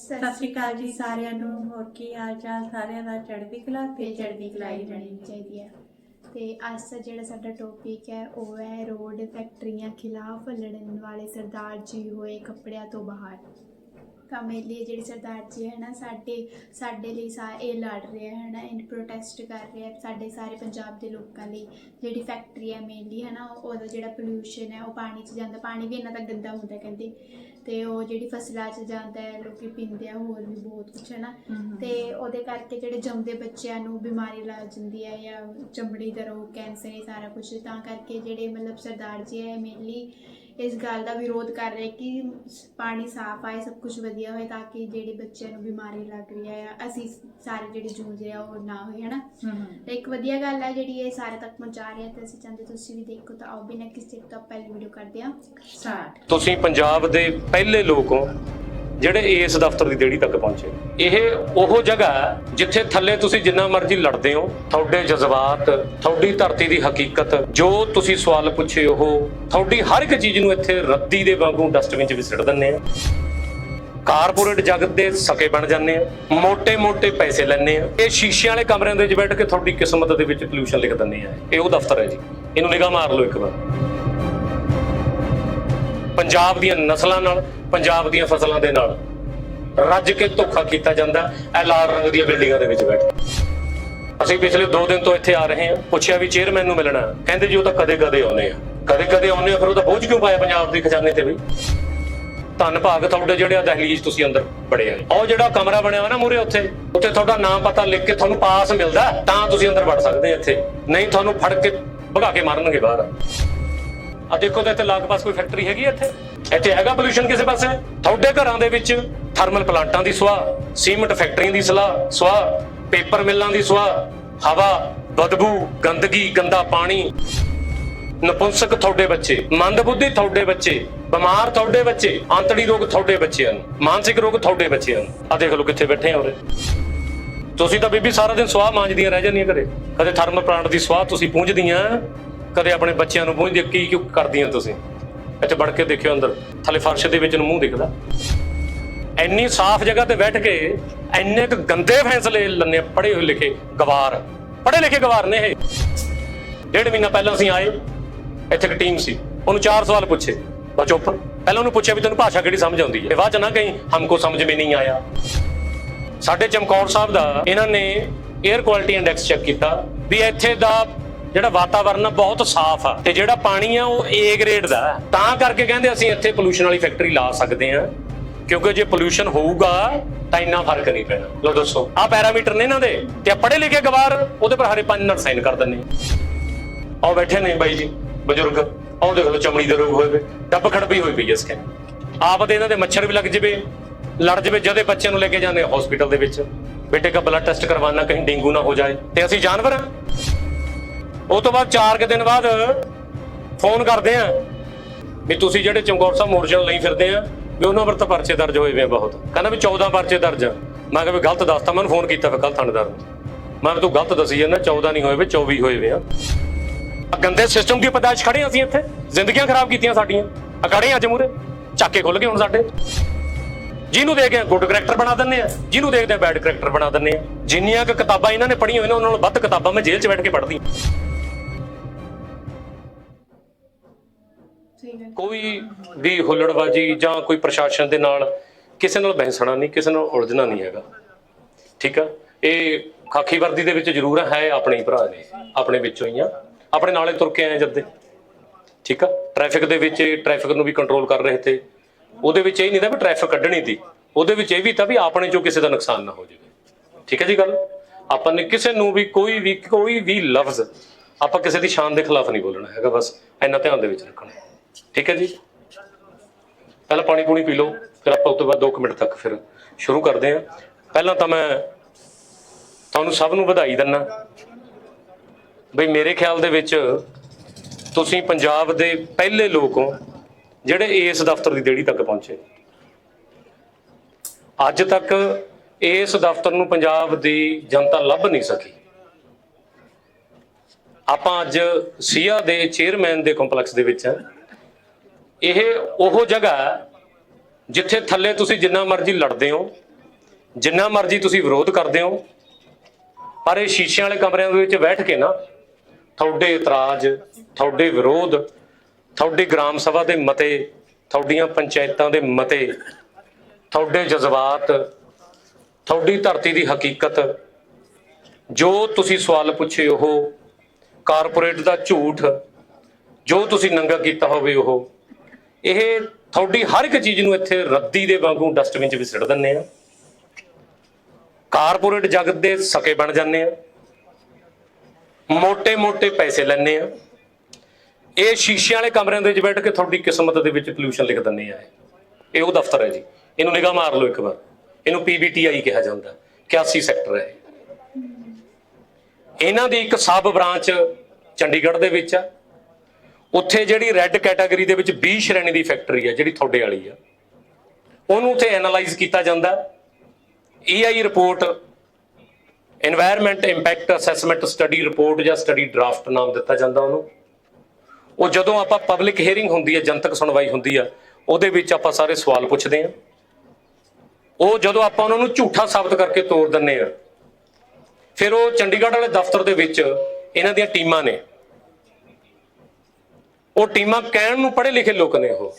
ਸਤਿ ਸ਼੍ਰੀ ਅਕਾਲ ਜੀ ਸਾਰਿਆਂ ਨੂੰ ਹੋਰ ਕੀ ਹਾਲ ਚਾਲ? ਸਾਰਿਆਂ ਦਾ ਚੜ੍ਹਦੀ ਕਲਾ ਤੇ ਚੜ੍ਹਦੀ ਕਲਾਈ ਰਹਿਣੀ ਚਾਹੀਦੀ ਹੈ। ਤੇ ਅੱਜ ਦਾ ਜਿਹੜਾ ਸਾਡਾ ਟੌਪਿਕ ਹੈ ਉਹ ਹੈ ਰੋਡ ਫੈਕਟਰੀਆਂ ਖਿਲਾਫ ਲੜਨ ਵਾਲੇ ਸਰਦਾਰ ਜੀ ਹੋਏ ਕੱਪੜਿਆਂ ਤੋਂ ਬਾਹਰ। ਤਾਂ ਮੇਰੇ ਲਈ ਜਿਹੜੇ ਸਰਦਾਰ ਜੀ ਹੈ ਨਾ ਸਾਡੇ ਸਾਡੇ ਲਈ ਸਾ ਇਹ ਲੜ ਰਹੇ ਹੈ ਨਾ ਇਹ ਪ੍ਰੋਟੈਸਟ ਕਰ ਰਹੇ ਹੈ ਸਾਡੇ ਸਾਰੇ ਪੰਜਾਬ ਦੇ ਲੋਕਾਂ ਲਈ। ਜਿਹੜੀ ਫੈਕਟਰੀ ਹੈ ਮੇਨਲੀ ਹੈ ਨਾ ਉਹਦਾ ਜਿਹੜਾ ਪੋਲਿਊਸ਼ਨ ਹੈ ਉਹ ਪਾਣੀ 'ਚ ਜਾਂਦਾ। ਪਾਣੀ ਵੀ ਇੰਨਾ ਤਾਂ ਗੰਦਾ ਹੁੰਦਾ ਕਹਿੰਦੇ। ਤੇ ਉਹ ਜਿਹੜੀ ਫਸਲਾਂ 'ਚ ਜਾਂਦਾ ਹੈ ਲੋਕੀ ਪੀਂਦੇ ਆ ਹੋਰ ਵੀ ਬਹੁਤ ਕੁਝ ਹੈ ਨਾ? ਤੇ ਉਹਦੇ ਕਰਕੇ ਜਿਹੜੇ ਜੰਮਦੇ ਬੱਚਿਆਂ ਨੂੰ ਬਿਮਾਰੀ ਲੱਗ ਜਾਂਦੀ ਹੈ ਜਾਂ ਚਮੜੀ ਦਾ ਰੋਗ ਕੈਂਸਰ ਇਹ ਸਾਰਾ ਕੁਝ ਤਾਂ ਕਰਕੇ ਜਿਹੜੇ ਮਤਲਬ ਸਰਦਾਰ ਜੀ ਹੈ ਮੇਨਲੀ ਇਸ ਗੱਲ ਦਾ ਵਿਰੋਧ ਕਰ ਰਹੇ ਕਿ ਪਾਣੀ ਸਾਫ਼ ਆਏ ਸਭ ਕੁਝ ਵਧੀਆ ਹੋਏ ਤਾਂ ਕਿ ਜਿਹੜੇ ਬੱਚਿਆਂ ਨੂੰ ਬਿਮਾਰੀ ਲੱਗ ਰਹੀ ਹੈ ਅਸੀਂ ਸਾਰੇ ਜਿਹੜੇ ਜੂਝ ਰਹੇ ਆ ਉਹ ਨਾ ਹੋਏ ਹਨਾ ਤੇ ਇੱਕ ਵਧੀਆ ਗੱਲ ਹੈ ਜਿਹੜੀ ਇਹ ਸਾਰੇ ਤੱਕ ਪਹੁੰਚਾ ਰਹੇ ਆ ਤੇ ਅਸੀਂ ਚਾਹੁੰਦੇ ਤੁਸੀਂ ਵੀ ਦੇਖੋ ਤਾਂ ਆਓ ਬਿਨਾਂ ਕਿਸੇ ਤੋਂ ਪਹਿਲੀ ਵੀਡੀਓ ਕਰਦੇ ਹਾਂ। ਸਟਾਰਟ ਤੁਸੀਂ ਪੰਜਾਬ ਦੇ ਪਹਿਲੇ ਲੋਕ ਹੋ। ਜਿਹੜੇ ਇਸ ਦਫ਼ਤਰ ਦੀ ਦੇੜੀ ਤੱਕ ਪਹੁੰਚੇ ਇਹ ਉਹ ਜਗ੍ਹਾ ਜਿੱਥੇ ਥੱਲੇ ਤੁਸੀਂ ਜਿੰਨਾ ਮਰਜ਼ੀ ਲੜਦੇ ਹੋ, ਤੁਹਾਡੇ ਜਜ਼ਬਾਤ, ਤੁਹਾਡੀ ਧਰਤੀ ਦੀ ਹਕੀਕਤ, ਜੋ ਤੁਸੀਂ ਸਵਾਲ ਪੁੱਛੇ ਉਹ, ਤੁਹਾਡੀ ਹਰ ਇੱਕ ਚੀਜ਼ ਨੂੰ ਇੱਥੇ ਰੱਦੀ ਦੇ ਵਾਂਗੂ ਡਸਟਬਿਨ 'ਚ ਵੀ ਸਿੱਟ ਦਿੰਦੇ ਆ। ਕਾਰਪੋਰੇਟ ਜਗਤ ਦੇ ਸਕੇ ਬਣ ਜਾਂਦੇ ਆ, ਮੋٹے-ਮੋٹے ਪੈਸੇ ਲੈਣੇ ਆ। ਇਹ ਸ਼ੀਸ਼ੇ ਵਾਲੇ ਕਮਰਿਆਂ ਦੇ ਵਿੱਚ ਬੈਠ ਕੇ ਤੁਹਾਡੀ ਕਿਸਮਤ ਦੇ ਵਿੱਚ ਪੋਲੂਸ਼ਨ ਲਿਖ ਦਿੰਦੇ ਆ। ਇਹ ਉਹ ਦਫ਼ਤਰ ਹੈ ਜੀ। ਇਹਨੂੰ ਨਿਗਾਹ ਮਾਰ ਲਓ ਇੱਕ ਵਾਰ। ਪੰਜਾਬ ਦੀਆਂ ਨਸਲਾਂ ਨਾਲ ਪੰਜਾਬ ਦੀਆਂ ਫਸਲਾਂ ਦੇ ਨਾਲ ਰੱਜ ਕੇ ਧੋਖਾ ਕੀਤਾ ਜਾਂਦਾ। ਇਹ ਲਾਲ ਰੰਗ ਦੀਆਂ ਬਿਲਡਿੰਗਾਂ ਦੇ ਵਿੱਚ ਬੈਠ ਅਸੀਂ ਪਿਛਲੇ 2 ਦਿਨ ਤੋਂ ਇੱਥੇ ਆ ਰਹੇ ਹਾਂ। ਪੁੱਛਿਆ ਵੀ ਚੇਅਰਮੈਨ ਨੂੰ ਮਿਲਣਾ। ਕਹਿੰਦੇ ਜੀ ਉਹ ਤਾਂ ਕਦੇ-ਕਦੇ ਆਉਂਦੇ ਆ। ਕਦੇ-ਕਦੇ ਆਉਂਦੇ ਆ, ਫਿਰ ਉਹਦਾ ਬੋਝ ਕਿਉਂ ਪਾਇਆ ਪੰਜਾਬ ਦੇ ਖਜ਼ਾਨੇ ਤੇ ਵੀ? ਧੰਨ ਭਾਗ ਤੁਹਾਡੇ ਜਿਹੜੇ ਆ ਦਹਲੀਜ਼ ਤੁਸੀਂ ਅੰਦਰ ਬੜੇ ਆ। ਉਹ ਜਿਹੜਾ ਕਮਰਾ ਬਣਿਆ ਹੋਇਆ ਨਾ ਮੂਰੇ ਉੱਥੇ ਉੱਥੇ ਤੁਹਾਡਾ ਨਾਮ ਪਤਾ ਲਿਖ ਕੇ ਤੁਹਾਨੂੰ ਪਾਸ ਮਿਲਦਾ ਤਾਂ ਤੁਸੀਂ ਅੰਦਰ ਵੜ ਸਕਦੇ ਇੱਥੇ। ਨਹੀਂ ਤੁਹਾਨੂੰ ਫੜ ਕੇ ਭਗਾ ਕੇ ਮਾਰਨਗੇ ਬਾਹਰ। ਆ ਦੇਖੋ ਤਾਂ ਇੱਥੇ ਲਾਗ-ਪਾਸ ਕੋਈ ਫੈਕਟਰੀ ਹੈਗੀ ਹੈ ਇੱਥੇ? ਇੱਥੇ ਹੈਗਾ ਪੋਲੂਸ਼ਨ ਕਿਸੇ ਪਾਸੇ? ਤੁਹਾਡੇ ਘਰਾਂ ਦੇ ਵਿੱਚ ਥਰਮਲ ਪਲਾਂਟਾਂ ਦੀ ਸੁਆਹ ਸੀਮੈਂਟ ਫੈਕਟਰੀਆਂ ਦੀ ਸਲਾਹ ਸੁਆਹ ਪੇਪਰ ਮਿੱਲਾਂ ਦੀ ਸੁਆਹ ਹਵਾ, ਬਦਬੂ, ਗੰਦਗੀ, ਗੰਦਾ ਪਾਣੀ। ਨਪੁੰਸਕ ਤੁਹਾਡੇ ਬੱਚੇ, ਮੰਦਬੁੱਧੀ ਤੁਹਾਡੇ ਬੱਚੇ, ਬਿਮਾਰ ਤੁਹਾਡੇ ਬੱਚੇ, ਆਂਤੜੀ ਰੋਗ ਤੁਹਾਡੇ ਬੱਚੇ ਹਨ, ਮਾਨਸਿਕ ਰੋਗ ਤੁਹਾਡੇ ਬੱਚੇ ਹਨ। ਆ ਦੇਖ ਲਓ ਕਿੱਥੇ ਬੈਠੇ ਆ ਉਰੇ। ਤੁਸੀਂ ਤਾਂ ਬੀਬੀ ਸਾਰਾ ਦਿਨ ਸਵਾਹ ਮਾਂਜਦੀਆਂ ਰਹਿ ਜਾਂਦੀਆਂ ਘਰੇ। ਕਦੇ ਥਰਮਲ ਪਲਾਂਟ ਦੀ ਸਵਾਹ ਤੁਸੀਂ ਪੂੰਝਦੀਆਂ, ਕਦੇ ਆਪਣੇ ਬੱਚਿਆਂ ਨੂੰ ਪੂੰਝਦੇ ਕੀ ਕਿਉਂ ਕਰਦੀਆਂ ਤੁਸੀਂ? ਇੱਥੇ ਵੜ ਕੇ ਦੇਖਿਓ ਅੰਦਰ। ਥੱਲੇ ਫਰਸ਼ ਦੇ ਵਿੱਚ ਨੂੰ ਮੂੰਹ ਦਿਖਦਾ। ਇੰਨੀ ਸਾਫ਼ ਜਗ੍ਹਾ ਤੇ ਬੈਠ ਕੇ ਇੰਨੇ ਕੁ ਗੰਦੇ ਫੈਸਲੇ ਲੰਨੇ ਪੜੇ ਹੋਏ ਲਿਖੇ ਗਵਾਰ। ਪੜੇ ਲਿਖੇ ਗਵਾਰ ਨੇ ਇਹ। ਡੇਢ ਮਹੀਨਾ ਪਹਿਲਾਂ ਅਸੀਂ ਆਏ, ਇੱਥੇ ਇੱਕ ਟੀਮ ਸੀ। ਉਹਨੂੰ ਚਾਰ ਸਵਾਲ ਪੁੱਛੇ। ਬਸ ਚੁੱਪ। ਪਹਿਲਾਂ ਉਹਨੂੰ ਪੁੱਛਿਆ ਵੀ ਤੈਨੂੰ ਭਾਸ਼ਾ ਕਿਹੜੀ ਸਮਝ ਆਉਂਦੀ ਹੈ? ਬਾਅਦ ਚ ਨਾ ਕਹੀਂ, ਹਮਕੋ ਸਮਝ ਮੇ ਨਹੀਂ ਆਇਆ। ਸਾਡੇ ਚਮਕੌਰ ਸਾਹਿਬ ਦਾ, ਇਹਨਾਂ ਨੇ 에ਅਰ ਕੁਆਲਿਟੀ ਇੰਡੈਕਸ ਚੈੱਕ ਕੀਤਾ ਵੀ ਇੱਥੇ ਦਾ ਜਿਹੜਾ ਵਾਤਾਵਰਨ ਆ ਬਹੁਤ ਸਾਫ਼ ਆ ਤੇ ਜਿਹੜਾ ਪਾਣੀ ਆ ਉਹ A ਗ੍ਰੇਡ ਦਾ ਤਾਂ ਕਰਕੇ ਕਹਿੰਦੇ ਅਸੀਂ ਇੱਥੇ ਪੋਲੂਸ਼ਨ ਵਾਲੀ ਫੈਕਟਰੀ ਲਾ ਸਕਦੇ ਆ। ਕਿਉਂਕਿ ਜੇ ਪੋਲੂਸ਼ਨ ਹੋਊਗਾ ਤਾਂ ਇੰਨਾ ਫ਼ਰਕ ਨਹੀਂ ਪੈਣਾ। ਲੋ ਦੱਸੋ ਆ ਪੈਰਾਮੀਟਰ ਨੇ ਇਹਨਾਂ ਦੇ ਤੇ ਪੜੇ ਲਿਖੇ ਗਵਾਰ, ਉਹਦੇ ਪਰ ਹਰੇ ਪੰਜ ਨਾਲ ਸਾਈਨ ਕਰ ਦਿੰਦੇ ਆ। ਬੈਠੇ ਨੇ ਬਾਈ ਜੀ, ਬਜ਼ੁਰਗ। ਆਓ ਦੇਖ ਲਓ ਚਮੜੀ ਦੇ ਰੋਗ ਹੋਏ ਵੇ ਡੱਬ ਖੜਪੀ ਹੋਈ ਪਈ ਇਸ ਸਕੈਨ ਆਪ ਦੇ ਇਹਨਾਂ ਦੇ ਮੱਛਰ ਵੀ ਲੱਗ ਜਵੇ, ਲੜ ਜਵੇ ਜਦੇ ਬੱਚਿਆਂ ਨੂੰ ਲੈ ਕੇ ਜਾਂਦੇ ਹਸਪੀਟਲ ਦੇ ਵਿੱਚ। ਬੇਟੇ ਦਾ ਬਲੱਡ ਟੈਸਟ ਕਰਵਾਉਣਾ, ਕਹੀਂ ਡੇਂਗੂ ਨਾ ਹੋ ਜਾਏ। ਤੇ ਅਸੀਂ ਜਾਨਵਰ ਹਾਂ ਉਹ ਤੋਂ ਬਾਅਦ 4 ਕੁ ਦਿਨ ਬਾਅਦ ਫੋਨ ਕਰਦੇ ਆ ਵੀ ਤੁਸੀਂ ਜਿਹੜੇ ਚਮਕੌਰ ਸਾਹਿਬ ਮੋਰਚੇ ਲਈ ਫਿਰਦੇ ਆ, ਵੀ ਉਹਨਾਂ ਵਰਤ ਪਰਚੇ ਦਰਜ ਹੋਏ ਵੇ ਬਹੁਤ। ਕਹਿੰਦਾ ਵੀ 14 ਪਰਚੇ ਦਰਜ ਮੈਂ ਕਿਹਾ ਵੀ ਗਲਤ ਦੱਸਤਾ, ਮੈਨੂੰ ਫੋਨ ਕੀਤਾ ਫਿਰ ਕੱਲ ਥਾਣੇਦਾਰ ਨੂੰ। ਮੈਂ ਕਿਹਾ ਤੂੰ ਗਲਤ ਦੱਸੀ ਜਾਂਦਾ 14 ਨਹੀਂ ਹੋਏ ਵੇ 24 ਹੋਏ ਵੇ ਆ। ਗੰਦੇ ਸਿਸਟਮ ਦੀ ਪਦਾਇਸ਼ ਖੜੇ ਅਸੀਂ ਇੱਥੇ। ਜ਼ਿੰਦਗੀਆਂ ਖਰਾਬ ਕੀਤੀਆਂ ਸਾਡੀਆਂ। ਆ ਅੱਜ ਮੂਰੇ ਚੱਕ ਕੇ ਖੁੱਲ ਗਏ ਹੁਣ ਸਾਡੇ। ਜਿਹਨੂੰ ਦੇਖ ਕੇ ਗੁੱਡ ਕਰੈਕਟਰ ਬਣਾ ਦਿੰਦੇ ਆ। ਜਿਹਨੂੰ ਦੇਖਦੇ ਆ ਬੈਡ ਕਰੈਕਟਰ ਬਣਾ ਦਿੰਦੇ ਆ। ਜਿੰਨੀਆਂ ਕੁ ਕਿਤਾਬਾਂ ਇਹਨਾਂ ਨੇ ਪੜ੍ਹੀਆਂ ਹੋਈਆਂ ਉਹਨਾਂ ਨਾਲੋਂ ਵੱਧ ਕਿਤਾਬਾਂ ਮੈਂ ਜੇਲ੍ਹ 'ਚ ਬੈਠ ਕੇ ਪੜ੍ਹਦੀ ਕੋਈ ਵੀ ਹੁੱਲੜਬਾਜੀ ਜਾਂ ਕੋਈ ਪ੍ਰਸ਼ਾਸਨ ਦੇ ਨਾਲ ਕਿਸੇ ਨਾਲ ਬਹਿਸਣਾ ਨਹੀਂ, ਕਿਸੇ ਨਾਲ ਉਲਝਣਾ ਨਹੀਂ ਹੈਗਾ। ਠੀਕ ਆ? ਇਹ ਖਾਕੀ ਵਰਦੀ ਦੇ ਵਿੱਚ ਜ਼ਰੂਰ ਹੈ, ਆਪਣੇ ਹੀ ਭਰਾ ਨੇ, ਆਪਣੇ ਵਿੱਚੋਂ ਹੀ ਆ। ਆਪਣੇ ਨਾਲੇ ਤੁਰ ਕੇ ਆਏ ਜਦ ਦੇ। ਠੀਕ ਆ? ਟ੍ਰੈਫਿਕ ਦੇ ਵਿੱਚ ਟ੍ਰੈਫਿਕ ਨੂੰ ਵੀ ਕੰਟਰੋਲ ਕਰ ਰਹੇ ਤੇ। ਉਹਦੇ ਵਿੱਚ ਇਹ ਨਹੀਂ ਤਾਂ ਵੀ ਟ੍ਰੈਫਿਕ ਕੱਢਣੀ ਸੀ ਉਹਦੇ ਵਿੱਚ ਇਹ ਵੀ ਤਾਂ ਵੀ ਆਪਣੇ ਚੋਂ ਕਿਸੇ ਦਾ ਨੁਕਸਾਨ ਨਾ ਹੋ ਜਾਵੇ। ਠੀਕ ਹੈ ਜੀ ਗੱਲ? ਆਪਾਂ ਨੇ ਕਿਸੇ ਨੂੰ ਵੀ ਕੋਈ ਵੀ ਕੋਈ ਵੀ ਲਫ਼ਜ਼ ਆਪਾਂ ਕਿਸੇ ਦੀ ਸ਼ਾਨ ਦੇ ਖਿਲਾਫ ਨਹੀਂ ਬੋਲਣਾ ਹੈਗਾ, ਬਸ ਇੰਨਾ ਧਿਆਨ ਦੇ ਵਿੱਚ ਰੱਖਣਾ। ਠੀਕ ਹੈ ਜੀ? ਪਹਿਲਾਂ ਪਾਣੀ ਪੂਣੀ ਪੀ ਲਓ, ਫਿਰ ਆਪਾਂ ਉਸ ਤੋਂ ਬਾਅਦ 2 ਮਿੰਟ ਤੱਕ ਫਿਰ ਸ਼ੁਰੂ ਕਰਦੇ ਹਾਂ। ਪਹਿਲਾਂ ਤਾਂ ਮੈਂ ਤੁਹਾਨੂੰ ਸਭ ਨੂੰ ਵਧਾਈ ਦਿੰਨਾ ਬਈ ਮੇਰੇ ਖਿਆਲ ਦੇ ਵਿੱਚ ਤੁਸੀਂ ਪੰਜਾਬ ਦੇ ਪਹਿਲੇ ਲੋਕ ਹੋ ਜਿਹੜੇ ਇਸ ਦਫ਼ਤਰ ਦੀ ਦੇੜੀ ਤੱਕ ਪਹੁੰਚੇ। ਅੱਜ ਤੱਕ ਇਸ ਦਫ਼ਤਰ ਨੂੰ ਪੰਜਾਬ ਦੀ ਜਨਤਾ ਲੱਭ ਨਹੀਂ ਸਕੀ। ਆਪਾਂ ਅੱਜ ਸੀਆ ਦੇ ਚੇਅਰਮੈਨ ਦੇ ਕੰਪਲੈਕਸ ਦੇ ਵਿੱਚ ਹਾਂ। ਇਹ ਉਹ ਜਗ੍ਹਾ ਜਿੱਥੇ ਥੱਲੇ ਤੁਸੀਂ ਜਿੰਨਾ ਮਰਜ਼ੀ ਲੜਦੇ ਹੋ, ਜਿੰਨਾ ਮਰਜ਼ੀ ਤੁਸੀਂ ਵਿਰੋਧ ਕਰਦੇ ਹੋ, ਪਰ ਇਹ ਸ਼ੀਸ਼ਿਆਂ ਵਾਲੇ ਕਮਰਿਆਂ ਦੇ ਵਿੱਚ ਬੈਠ ਕੇ ਨਾ, ਤੁਹਾਡੇ ਇਤਰਾਜ਼, ਤੁਹਾਡੇ ਵਿਰੋਧ, ਤੁਹਾਡੀ ਗ੍ਰਾਮ ਸਭਾ ਦੇ ਮਤੇ, ਤੁਹਾਡੀਆਂ ਪੰਚਾਇਤਾਂ ਦੇ ਮਤੇ, ਤੁਹਾਡੇ ਜਜ਼ਬਾਤ, ਤੁਹਾਡੀ ਧਰਤੀ ਦੀ ਹਕੀਕਤ, ਜੋ ਤੁਸੀਂ ਸਵਾਲ ਪੁੱਛੇ ਉਹ, ਕਾਰਪੋਰੇਟ ਦਾ ਝੂਠ, ਜੋ ਤੁਸੀਂ ਨੰਗਾ ਕੀਤਾ ਹੋਵੇ ਉਹ ਇਹ ਤੁਹਾਡੀ ਹਰ ਇੱਕ ਚੀਜ਼ ਨੂੰ ਇੱਥੇ ਰੱਦੀ ਦੇ ਵਾਂਗੂ ਡਸਟਬਿਨ 'ਚ ਵੀ ਸਿੱਟ ਦਿੰਨੇ ਆ। ਕਾਰਪੋਰੇਟ ਜਗਤ ਦੇ ਸਕੇ ਬਣ ਜਾਂਦੇ ਆ। ਮੋٹے-ਮੋٹے ਪੈਸੇ ਲੈਣੇ ਆ। ਇਹ ਸ਼ੀਸ਼ੇ ਵਾਲੇ ਕਮਰਿਆਂ ਦੇ ਵਿੱਚ ਬੈਠ ਕੇ ਤੁਹਾਡੀ ਕਿਸਮਤ ਦੇ ਵਿੱਚ ਪੋਲੂਸ਼ਨ ਲਿਖ ਦਿੰਨੇ ਆ ਇਹ। ਉਹ ਦਫ਼ਤਰ ਹੈ ਜੀ। ਇਹਨੂੰ ਨਿਗਾਹ ਮਾਰ ਲਓ ਇੱਕ ਵਾਰ। ਇਹਨੂੰ ਪੀਬੀਟੀਆਈ ਕਿਹਾ ਜਾਂਦਾ। 81 ਸੈਕਟਰ ਹੈ ਇਹਨਾਂ ਦੀ ਇੱਕ ਸਬ ਬ੍ਰਾਂਚ ਚੰਡੀਗੜ੍ਹ ਦੇ ਵਿੱਚ ਆ। ਉੱਥੇ ਜਿਹੜੀ ਰੈੱਡ ਕੈਟਾਗਰੀ ਦੇ ਵਿੱਚ B ਸ਼੍ਰੇਣੀ ਦੀ ਫੈਕਟਰੀ ਹੈ ਜਿਹੜੀ ਤੁਹਾਡੇ ਵਾਲੀ ਆ। ਉਹਨੂੰ ਉੱਥੇ ਐਨਾਲਾਈਜ਼ ਕੀਤਾ ਜਾਂਦਾ। EI report environment impact assessment study report ਜਾਂ ਸਟੱਡੀ ਡਰਾਫਟ ਨਾਮ ਦਿੱਤਾ ਜਾਂਦਾ ਉਹਨੂੰ। ਉਹ ਜਦੋਂ ਆਪਾਂ ਪਬਲਿਕ ਹੀਅਰਿੰਗ ਹੁੰਦੀ ਹੈ ਜਨਤਕ ਸੁਣਵਾਈ ਹੁੰਦੀ ਆ, ਉਹਦੇ ਵਿੱਚ ਆਪਾਂ ਸਾਰੇ ਸਵਾਲ ਪੁੱਛਦੇ ਆ। ਉਹ ਜਦੋਂ ਆਪਾਂ ਉਹਨਾਂ ਨੂੰ ਝੂਠਾ ਸਾਬਤ ਕਰਕੇ ਤੋੜ ਦਿੰਨੇ ਆ, ਫਿਰ ਉਹ ਚੰਡੀਗੜ੍ਹ ਵਾਲੇ ਦਫ਼ਤਰ ਦੇ ਵਿੱਚ ਇਹਨਾਂ ਦੀਆਂ ਟੀਮਾਂ ਨੇ। ਉਹ ਟੀਮਾਂ ਕਹਿਣ ਨੂੰ ਪੜ੍ਹੇ ਲਿਖੇ ਲੋਕ ਨੇ ਉਹ।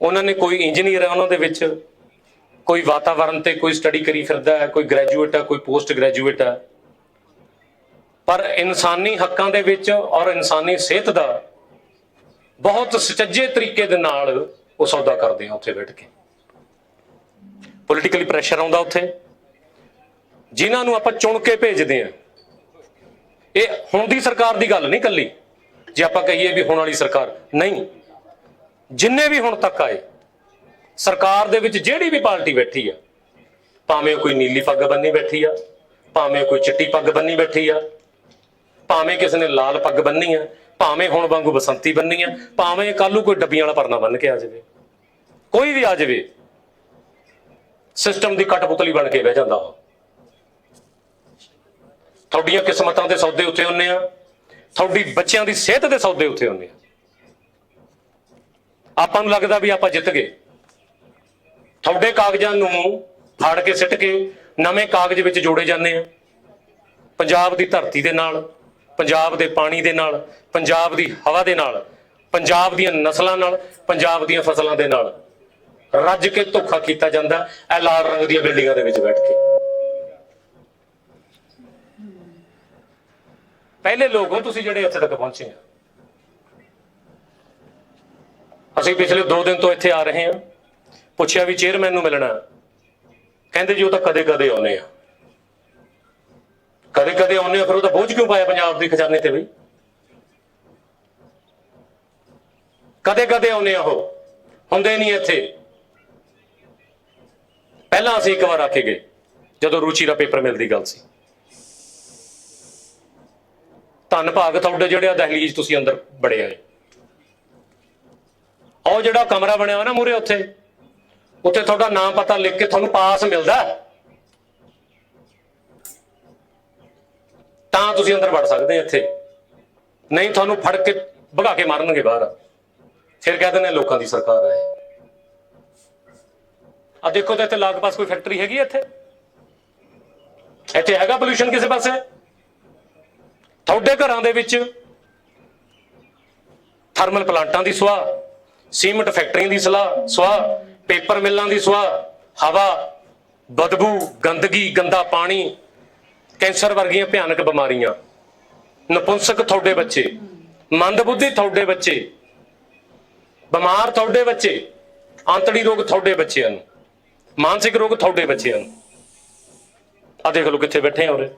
ਉਹਨਾਂ ਨੇ ਕੋਈ ਇੰਜੀਨੀਅਰ ਹੈ ਉਹਨਾਂ ਦੇ ਵਿੱਚ, ਕੋਈ ਵਾਤਾਵਰਣ ਤੇ ਕੋਈ ਸਟੱਡੀ ਕਰੀ ਫਿਰਦਾ ਹੈ, ਕੋਈ ਗ੍ਰੈਜੂਏਟ ਹੈ, ਕੋਈ ਪੋਸਟ ਗ੍ਰੈਜੂਏਟ ਹੈ। ਪਰ ਇਨਸਾਨੀ ਹੱਕਾਂ ਦੇ ਵਿੱਚ ਔਰ ਇਨਸਾਨੀ ਸਿਹਤ ਦਾ ਬਹੁਤ ਸੁਚੱਜੇ ਤਰੀਕੇ ਦੇ ਨਾਲ ਉਹ ਸੌਦਾ ਕਰਦੇ ਆ ਉੱਥੇ ਬੈਠ ਕੇ। ਪੋਲੀਟੀਕਲੀ ਪ੍ਰੈਸ਼ਰ ਆਉਂਦਾ ਉੱਥੇ। ਜਿਨ੍ਹਾਂ ਨੂੰ ਆਪਾਂ ਚੁਣ ਕੇ ਭੇਜਦੇ ਆ। ਇਹ ਹੁਣ ਦੀ ਸਰਕਾਰ ਦੀ ਗੱਲ ਨਹੀਂ ਕੱਲੀ ਜੇ ਆਪਾਂ ਕਹੀਏ ਵੀ ਹੁਣ ਵਾਲੀ ਸਰਕਾਰ, ਨਹੀਂ। ਜਿੰਨੇ ਵੀ ਹੁਣ ਤੱਕ ਆਏ, ਸਰਕਾਰ ਦੇ ਵਿੱਚ ਜਿਹੜੀ ਵੀ ਪਾਰਟੀ ਬੈਠੀ ਆ, ਭਾਵੇਂ ਕੋਈ ਨੀਲੀ ਪੱਗ ਬੰਨੀ ਬੈਠੀ ਆ, ਭਾਵੇਂ ਕੋਈ ਚਿੱਟੀ ਪੱਗ ਬੰਨੀ ਬੈਠੀ ਆ, ਭਾਵੇਂ ਕਿਸੇ ਨੇ ਲਾਲ ਪੱਗ ਬੰਨੀ ਆ, ਭਾਵੇਂ ਹੁਣ ਵਾਂਗੂ ਬਸੰਤੀ ਬੰਨੀ ਆ, ਭਾਵੇਂ ਕੱਲੂ ਕੋਈ ਡੱਬੀਆਂ ਵਾਲਾ ਪਰਨਾ ਬੰਨ ਕੇ ਆ ਜਾਵੇ। ਕੋਈ ਵੀ ਆ ਜਾਵੇ ਸਿਸਟਮ ਦੀ ਕਟਪੁਤਲੀ ਬਣ ਕੇ ਬਹਿ ਜਾਂਦਾ ਉਹ। ਤੁਹਾਡੀਆਂ ਕਿਸਮਤਾਂ ਦੇ ਸੌਦੇ ਉੱਤੇ ਹੁੰਨੇ ਆ। ਤੁਹਾਡੀ ਬੱਚਿਆਂ ਦੀ ਸਿਹਤ ਦੇ ਸੌਦੇ ਉੱਥੇ ਹੁੰਦੇ ਆ। ਆਪਾਂ ਨੂੰ ਲੱਗਦਾ ਵੀ ਆਪਾਂ ਜਿੱਤ ਗਏ। ਤੁਹਾਡੇ ਕਾਗਜ਼ਾਂ ਨੂੰ ਫਾੜ ਕੇ ਸਿੱਟ ਕੇ ਨਵੇਂ ਕਾਗਜ਼ ਵਿੱਚ ਜੋੜੇ ਜਾਂਦੇ ਆ। ਪੰਜਾਬ ਦੀ ਧਰਤੀ ਦੇ ਨਾਲ, ਪੰਜਾਬ ਦੇ ਪਾਣੀ ਦੇ ਨਾਲ, ਪੰਜਾਬ ਦੀ ਹਵਾ ਦੇ ਨਾਲ, ਪੰਜਾਬ ਦੀਆਂ ਨਸਲਾਂ ਨਾਲ, ਪੰਜਾਬ ਦੀਆਂ ਫਸਲਾਂ ਦੇ ਨਾਲ। ਰੱਜ ਕੇ ਧੋਖਾ ਕੀਤਾ ਜਾਂਦਾ ਇਹ ਲਾਲ ਰੰਗ ਦੀਆਂ ਬਿਲਡਿੰਗਾਂ ਦੇ ਵਿੱਚ ਬੈਠ ਕੇ। ਪਹਿਲੇ ਲੋਕ ਹੋ, ਤੁਸੀਂ ਜਿਹੜੇ ਇੱਥੇ ਤੱਕ ਪਹੁੰਚੇ ਆ। ਅਸੀਂ ਪਿਛਲੇ 2 ਦਿਨ ਤੋਂ ਇੱਥੇ ਆ ਰਹੇ ਹਾਂ। ਪੁੱਛਿਆ ਵੀ ਚੇਅਰਮੈਨ ਨੂੰ ਮਿਲਣਾ। ਕਹਿੰਦੇ ਜੀ, ਉਹ ਤਾਂ ਕਦੇ ਕਦੇ ਆਉਨੇ ਆ। ਕਦੇ ਕਦੇ ਆਉਨੇ ਆ, ਫਿਰ ਉਹ ਤਾਂ ਬੋਝ ਕਿਉਂ ਪਾਇਆ ਪੰਜਾਬ ਦੇ ਖਜ਼ਾਨੇ ਤੇ ਬਈ? ਕਦੇ ਕਦੇ ਆਉਨੇ ਆ ਉਹ। ਹੁੰਦੇ ਨਹੀਂ ਇੱਥੇ। ਪਹਿਲਾਂ ਅਸੀਂ ਇੱਕ ਵਾਰ ਆ ਕੇ ਗਏ, ਜਦੋਂ ਰੁਚੀ ਦਾ ਪੇਪਰ ਮਿਲਦੀ ਗੱਲ ਸੀ। ਧੰਨ ਭਾਗ ਤੁਹਾਡੇ ਜਿਹੜੇ ਆ ਦਹਲੀਜ਼ ਤੁਸੀਂ ਅੰਦਰ ਬੜੇ ਆਏ ਉਹ ਜਿਹੜਾ ਕਮਰਾ ਬਣਿਆ ਹੋਇਆ ਨਾ ਮੂਰੇ ਉੱਥੇ ਉੱਥੇ ਤੁਹਾਡਾ ਨਾਮ ਪਤਾ ਲਿਖ ਕੇ ਤੁਹਾਨੂੰ ਪਾਸ ਮਿਲਦਾ ਤਾਂ ਤੁਸੀਂ ਅੰਦਰ ਵੜ ਸਕਦੇ ਇੱਥੇ। ਨਹੀਂ ਤੁਹਾਨੂੰ ਫੜ ਕੇ ਭਗਾ ਕੇ ਮਾਰਨਗੇ ਬਾਹਰ। ਫਿਰ ਕਹਿ ਦਿੰਦੇ ਲੋਕਾਂ ਦੀ ਸਰਕਾਰ ਹੈ ਆ ਦੇਖੋ ਤਾਂ ਇੱਥੇ ਲਾਗ ਪਾਸ ਕੋਈ ਫੈਕਟਰੀ ਹੈਗੀ ਇੱਥੇ? ਇੱਥੇ ਹੈਗਾ ਪੋਲੂਸ਼ਨ ਕਿਸੇ ਪਾਸੇ? ਤੁਹਾਡੇ ਘਰਾਂ ਦੇ ਵਿੱਚ ਥਰਮਲ ਪਲਾਂਟਾਂ ਦੀ ਸੁਆਹ, ਸੀਮੈਂਟ ਫੈਕਟਰੀਆਂ ਦੀ ਸਲਾਹ, ਸੁਆਹ, ਪੇਪਰ ਮਿੱਲਾਂ ਦੀ ਸੁਆਹ, ਹਵਾ, ਬਦਬੂ, ਗੰਦਗੀ, ਗੰਦਾ ਪਾਣੀ, ਕੈਂਸਰ ਵਰਗੀਆਂ ਭਿਆਨਕ ਬਿਮਾਰੀਆਂ। ਨਪੁੰਸਕ ਤੁਹਾਡੇ ਬੱਚੇ, ਮੰਦਬੁੱਧੀ ਤੁਹਾਡੇ ਬੱਚੇ, ਬਿਮਾਰ ਤੁਹਾਡੇ ਬੱਚੇ, ਆਂਤੜੀ ਰੋਗ ਤੁਹਾਡੇ ਬੱਚਿਆਂ ਨੂੰ, ਮਾਨਸਿਕ ਰੋਗ ਤੁਹਾਡੇ ਬੱਚਿਆਂ ਨੂੰ। ਆ ਦੇਖ ਲਓ ਕਿੱਥੇ ਬੈਠੇ ਆ ਉਰੇ।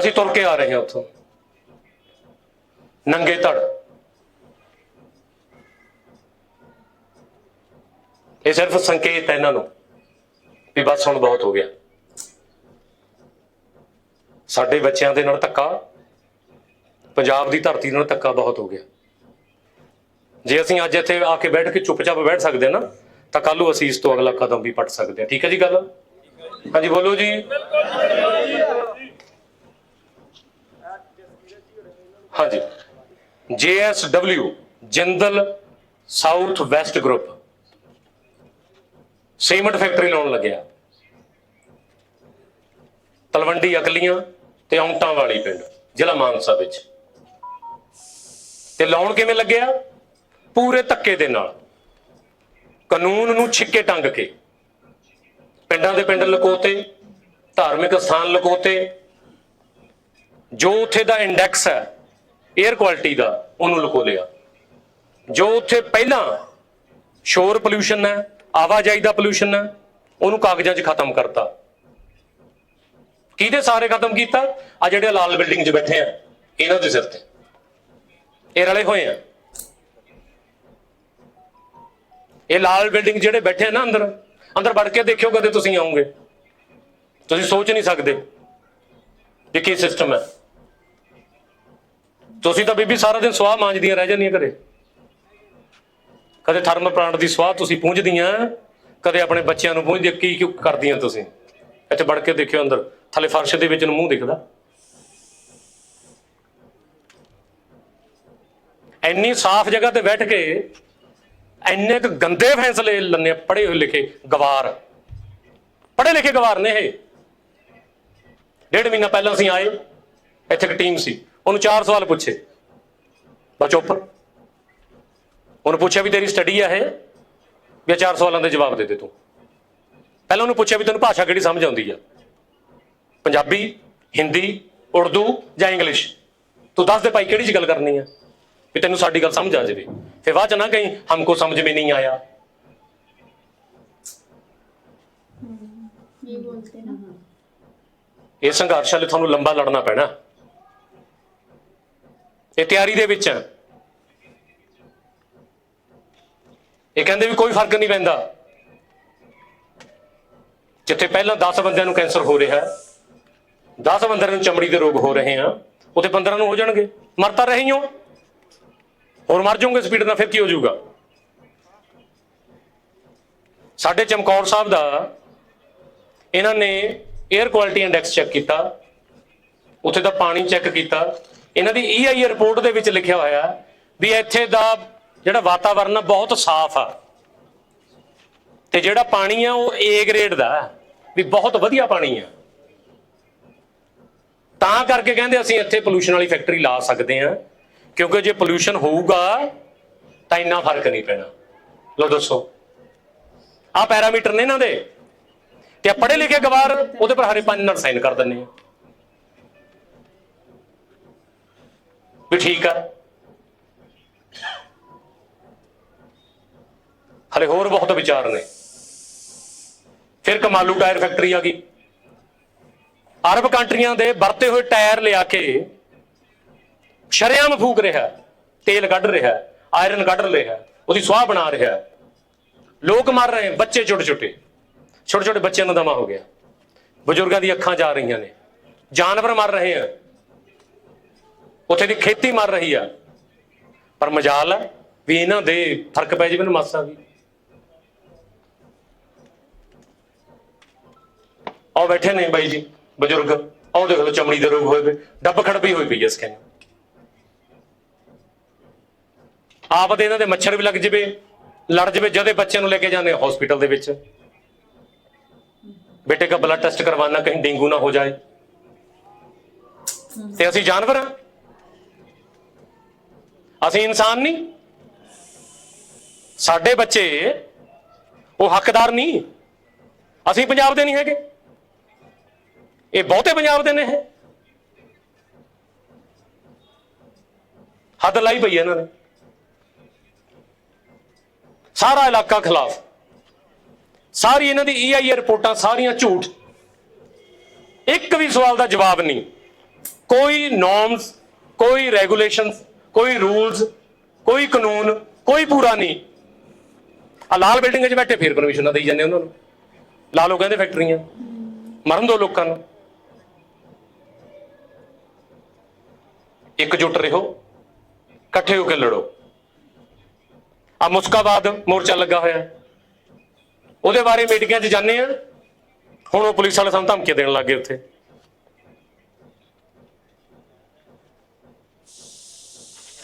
ਅਸੀਂ ਤੁਰ ਕੇ ਆ ਰਹੇ ਹਾਂ ਉੱਥੋਂ। ਨੰਗੇ ਧੜ। ਇਹ ਸਿਰਫ ਸੰਕੇਤ ਹੈ ਇਹਨਾਂ ਨੂੰ ਵੀ ਬਸ ਹੁਣ ਬਹੁਤ ਹੋ ਗਿਆ। ਸਾਡੇ ਬੱਚਿਆਂ ਦੇ ਨਾਲ ਧੱਕਾ, ਪੰਜਾਬ ਦੀ ਧਰਤੀ ਨਾਲ ਧੱਕਾ ਬਹੁਤ ਹੋ ਗਿਆ। ਜੇ ਅਸੀਂ ਅੱਜ ਇੱਥੇ ਆ ਕੇ ਬੈਠ ਕੇ ਚੁੱਪਚਾਪ ਬੈਠ ਸਕਦੇ ਹਾਂ ਨਾ, ਤਾਂ ਕੱਲ ਨੂੰ ਅਸੀਂ ਇਸ ਤੋਂ ਅਗਲਾ ਕਦਮ ਵੀ ਪੱਟ ਸਕਦੇ ਹਾਂ। ਠੀਕ ਹੈ ਜੀ ਗੱਲ? ਹਾਂਜੀ, ਬੋਲੋ ਜੀ। ਹਾਂਜੀ। JSW Jindal South West group cement factory ਲਾਉਣ ਲੱਗਿਆ। ਤਲਵੰਡੀ ਅਕਲੀਆਂ ਤੇ ਔਂਟਾਂ ਵਾਲੀ ਪਿੰਡ, ਜ਼ਿਲ੍ਹਾ ਮਾਨਸਾ ਵਿੱਚ। ਤੇ ਲਾਉਣ ਕਿਵੇਂ ਲੱਗਿਆ? ਪੂਰੇ ਧੱਕੇ ਦੇ ਨਾਲ। ਕਾਨੂੰਨ ਨੂੰ ਛਿੱਕੇ ਟੰਗ ਕੇ। ਪਿੰਡਾਂ ਦੇ ਪਿੰਡ ਲਕੋਤੇ, ਧਾਰਮਿਕ ਸਥਾਨ ਲਕੋਤੇ। ਜੋ ਉੱਥੇ ਦਾ ਇੰਡੈਕਸ ਹੈ 에ਅਰ ਕੁਆਲਿਟੀ ਦਾ ਉਹਨੂੰ ਲੁਕੋ ਲਿਆ ਜੋ ਉੱਥੇ ਪਹਿਲਾਂ ਸ਼ੋਰ ਪੋਲੂਸ਼ਨ ਹੈ, ਆਵਾਜਾਈ ਦਾ ਪੋਲੂਸ਼ਨ ਹੈ, ਉਹਨੂੰ ਕਾਗਜ਼ਾਂ 'ਚ ਖਤਮ ਕਰਤਾ। ਕਿਹਦੇ ਸਾਰੇ ਖਤਮ ਕੀਤਾ? ਆ ਜਿਹੜੇ ਲਾਲ ਬਿਲਡਿੰਗ 'ਚ ਬੈਠੇ ਆ, ਇਹਨਾਂ ਦੇ ਸਿਰ ਤੇ। ਇਹ ਰਲੇ ਹੋਏ ਆ। ਇਹ ਲਾਲ ਬਿਲਡਿੰਗ ਜਿਹੜੇ ਬੈਠੇ ਆ ਨਾ ਅੰਦਰ ਅੰਦਰ ਵੜ ਕੇ ਦੇਖਿਓ ਕਦੇ ਤੁਸੀਂ ਆਉਂਗੇ। ਤੁਸੀਂ ਸੋਚ ਨਹੀਂ ਸਕਦੇ ਕਿ ਕੀ ਸਿਸਟਮ ਹੈ। ਤੁਸੀਂ ਤਾਂ ਬੀਬੀ ਸਾਰਾ ਦਿਨ ਸਵਾਹ ਮਾਂਜਦੀਆਂ ਰਹਿ ਜਾਂਦੀਆਂ ਘਰੇ। ਕਦੇ ਥਰਮਲ ਪਲਾਂਟ ਦੀ ਸਵਾਹ ਤੁਸੀਂ ਪੂੰਝਦੀਆਂ, ਕਦੇ ਆਪਣੇ ਬੱਚਿਆਂ ਨੂੰ ਪੂੰਝਦੇ, ਕੀ ਕਿਉਂ ਕਰਦੀਆਂ ਤੁਸੀਂ? ਇੱਥੇ ਵੜ ਕੇ ਦੇਖਿਓ ਅੰਦਰ, ਥੱਲੇ ਫਰਸ਼ ਦੇ ਵਿੱਚ ਨੂੰ ਮੂੰਹ ਦਿਖਦਾ। ਇੰਨੀ ਸਾਫ਼ ਜਗ੍ਹਾ ਤੇ ਬੈਠ ਕੇ ਇੰਨੇ ਕੁ ਗੰਦੇ ਫੈਸਲੇ ਲੰਨੇ ਪੜੇ ਹੋਏ ਲਿਖੇ ਗਵਾਰ। ਪੜੇ ਲਿਖੇ ਗਵਾਰ ਨੇ ਇਹ। ਡੇਢ ਮਹੀਨਾ ਪਹਿਲਾਂ ਅਸੀਂ ਆਏ, ਇੱਥੇ ਇੱਕ ਟੀਮ ਸੀ। ਉਹਨੂੰ ਚਾਰ ਸਵਾਲ ਪੁੱਛੇ। ਬਸ ਚੁੱਪ। ਉਹਨੂੰ ਪੁੱਛਿਆ ਵੀ ਤੇਰੀ ਸਟੱਡੀ ਆ ਇਹ? ਵੀ ਚਾਰ ਸਵਾਲਾਂ ਦੇ ਜਵਾਬ ਦੇ ਦੇ ਤੂੰ। ਪਹਿਲਾਂ ਉਹਨੂੰ ਪੁੱਛਿਆ ਵੀ ਤੈਨੂੰ ਭਾਸ਼ਾ ਕਿਹੜੀ ਸਮਝ ਆਉਂਦੀ ਆ? ਪੰਜਾਬੀ ਹਿੰਦੀ ਉਰਦੂ ਜਾਂ ਇੰਗਲਿਸ਼? ਤੂੰ ਦੱਸ ਦੇ ਭਾਈ ਕਿਹੜੀ ਚ ਗੱਲ ਕਰਨੀ ਆ? ਵੀ ਤੈਨੂੰ ਸਾਡੀ ਗੱਲ ਸਮਝ ਆ ਜਾਵੇ। ਫਿਰ ਬਾਅਦ ਚ ਨਾ ਕਹੀਂ ਹਮਕੋ ਸਮਝ ਮੇ ਨਹੀਂ ਆਇਆ। ਇਹ ਸੰਘਰਸ਼ ਲਈ ਤੁਹਾਨੂੰ ਲੰਬਾ ਲੜਨਾ ਪੈਣਾ। ਇਹ ਤਿਆਰੀ ਦੇ ਵਿੱਚ ਹੈ। ਇਹ ਕਹਿੰਦੇ ਵੀ ਕੋਈ ਫ਼ਰਕ ਨਹੀਂ ਪੈਂਦਾ। ਜਿੱਥੇ ਪਹਿਲਾਂ 10 ਬੰਦਿਆਂ ਨੂੰ ਕੈਂਸਰ ਹੋ ਰਿਹਾ ਹੈ 10 ਬੰਦਿਆਂ ਨੂੰ ਚਮੜੀ ਦੇ ਰੋਗ ਹੋ ਰਹੇ ਆ, ਉੱਥੇ 15 ਨੂੰ ਹੋ ਜਾਣਗੇ। ਮਰ ਤਾਂ ਰਹੇ ਹੋ ਹੋਰ ਮਰ ਜਾਓਗੇ ਸਪੀਡ ਨਾਲ, ਫਿਰ ਕੀ ਹੋ ਜਾਊਗਾ? ਸਾਡੇ ਚਮਕੌਰ ਸਾਹਿਬ ਦਾ, ਇਹਨਾਂ ਨੇ 에ਅਰ ਕੁਆਲਿਟੀ ਇੰਡੈਕਸ ਚੈੱਕ ਕੀਤਾ। ਉੱਥੇ ਦਾ ਪਾਣੀ ਚੈੱਕ ਕੀਤਾ। ਇਹਨਾਂ ਦੀ EIA ਰਿਪੋਰਟ ਦੇ ਵਿੱਚ ਲਿਖਿਆ ਹੋਇਆ ਵੀ ਇੱਥੇ ਦਾ ਜਿਹੜਾ ਵਾਤਾਵਰਨ ਆ, ਬਹੁਤ ਸਾਫ਼ ਆ। ਤੇ ਜਿਹੜਾ ਪਾਣੀ ਆ, ਉਹ A ਗ੍ਰੇਡ ਦਾ ਵੀ ਬਹੁਤ ਵਧੀਆ ਪਾਣੀ ਆ। ਤਾਂ ਕਰਕੇ ਕਹਿੰਦੇ ਅਸੀਂ ਇੱਥੇ ਪੋਲੂਸ਼ਨ ਵਾਲੀ ਫੈਕਟਰੀ ਲਾ ਸਕਦੇ ਆ ਕਿਉਂਕਿ ਜੇ ਪੋਲੂਸ਼ਨ ਹੋਊਗਾ, ਤਾਂ ਇੰਨਾ ਫ਼ਰਕ ਨਹੀਂ ਪੈਣਾ। ਲੋ ਦੱਸੋ। ਆ ਪੈਰਾਮੀਟਰ ਨੇ ਇਹਨਾਂ ਦੇ। ਤੇ ਪੜ੍ਹੇ ਲਿਖੇ ਗਵਾਰ, ਉਹਦੇ ਪਰ ਹਰੇ ਪੰਜ ਨਾਲ ਸਾਈਨ ਕਰ ਦਿੰਨੇ ਆ ਵੀ ਠੀਕ ਆ। ਹਲੇ ਹੋਰ ਬਹੁਤ ਵਿਚਾਰ ਨੇ। ਫਿਰ ਕਮਾਲੂ ਟਾਇਰ ਫੈਕਟਰੀ ਆ ਗਈ। ਅਰਬ ਕੰਟਰੀਆਂ ਦੇ ਵਰਤੇ ਹੋਏ ਟਾਇਰ ਲਿਆ ਕੇ ਸ਼ਰੇਆਮ ਫੂਕ ਰਿਹਾ, ਤੇਲ ਕੱਢ ਰਿਹਾ ਆਇਰਨ ਕੱਢ ਰਿਹਾ, ਉਹਦੀ ਸਵਾਹ ਬਣਾ ਰਿਹਾ। ਲੋਕ ਮਰ ਰਹੇ, ਬੱਚੇ ਛੋਟੇ ਛੋਟੇ ਛੋਟੇ ਛੋਟੇ ਬੱਚਿਆਂ ਨੂੰ ਦਮਾ ਹੋ ਗਿਆ। ਬਜ਼ੁਰਗਾਂ ਦੀ ਅੱਖਾਂ ਜਾ ਰਹੀਆਂ ਨੇ। ਜਾਨਵਰ ਮਰ ਰਹੇ ਆ। ਉੱਥੇ ਦੀ ਖੇਤੀ ਮਰ ਰਹੀ ਆ ਪਰ ਮਜਾਲ ਹੈ ਵੀ ਇਹਨਾਂ ਦੇ ਫਰਕ ਪੈ ਜਾਵੇ ਨੂੰ ਮਾਸਾ ਵੀ ਆਓ ਬੈਠੇ ਨੇ ਬਾਈ ਜੀ ਬਜ਼ੁਰਗ ਆਓ ਦੇਖ ਲਓ ਚਮੜੀ ਦੇ ਰੋਗ ਹੋਏ ਪਏ ਡੱਬ ਖੜਪੀ ਹੋਈ ਪਈ ਐ ਸਕੈਨ ਆਪ ਦੇ ਇਹਨਾਂ ਦੇ ਮੱਛਰ ਵੀ ਲੱਗ ਜਵੇ ਲੜ ਜਵੇ ਜਦੇ ਬੱਚਿਆਂ ਨੂੰ ਲੈ ਕੇ ਜਾਂਦੇ ਹਸਪੀਟਲ ਦੇ ਵਿੱਚ बेटे का ब्लड टेस्ट करवाना कहीं डेंगू ना हो जाए ਤੇ ਅਸੀਂ ਜਾਨਵਰ ਹਾਂ ਅਸੀਂ ਇਨਸਾਨ ਨਹੀਂ। ਸਾਡੇ ਬੱਚੇ ਉਹ ਹੱਕਦਾਰ ਨਹੀਂ। ਅਸੀਂ ਪੰਜਾਬ ਦੇ ਨਹੀਂ ਹੈਗੇ। ਇਹ ਬਹੁਤੇ ਪੰਜਾਬ ਦੇ ਨੇ ਇਹ। ਹੱਦ ਲਾਈ ਪਈ ਹੈ ਇਹਨਾਂ ਨੇ। ਸਾਰਾ ਇਲਾਕਾ ਖਿਲਾਫ। ਸਾਰੀ ਇਹਨਾਂ ਦੀ EIA ਰਿਪੋਰਟਾਂ, ਸਾਰੀਆਂ ਝੂਠ। ਇੱਕ ਵੀ ਸਵਾਲ ਦਾ ਜਵਾਬ ਨਹੀਂ। ਕੋਈ ਨੋਰਮਸ ਕੋਈ ਰੈਗੂਲੇਸ਼ਨਸ ਕੋਈ ਰੂਲਸ, ਕੋਈ ਕਾਨੂੰਨ, ਕੋਈ ਪੂਰਾ ਨਹੀਂ। ਆ ਲਾਲ ਬਿਲਡਿੰਗ 'ਚ ਬੈਠੇ, ਫਿਰ ਪਰਮਿਸ਼ਨਾਂ ਦੇਈ ਜਾਂਦੇ ਉਹਨਾਂ ਨੂੰ। ਲਾ ਲਓ ਕਹਿੰਦੇ ਫੈਕਟਰੀਆਂ ਮਰਨ ਦੋ ਲੋਕਾਂ ਨੂੰ। ਇੱਕ ਇਕਜੁੱਟ ਰਹੋ, ਇਕੱਠੇ ਹੋ ਕੇ ਲੜੋ। ਆ ਮੁਸਕਾਬਾਦ ਮੋਰਚਾ ਲੱਗਾ ਹੋਇਆ। ਉਹਦੇ ਬਾਰੇ ਮੀਟਿੰਗਾਂ 'ਚ ਜਾਂਦੇ ਆ। ਹੁਣ ਉਹ ਪੁਲਿਸ ਵਾਲੇ ਸਾਨੂੰ ਧਮਕੀਆਂ ਦੇਣ ਲੱਗੇ ਉੱਥੇ।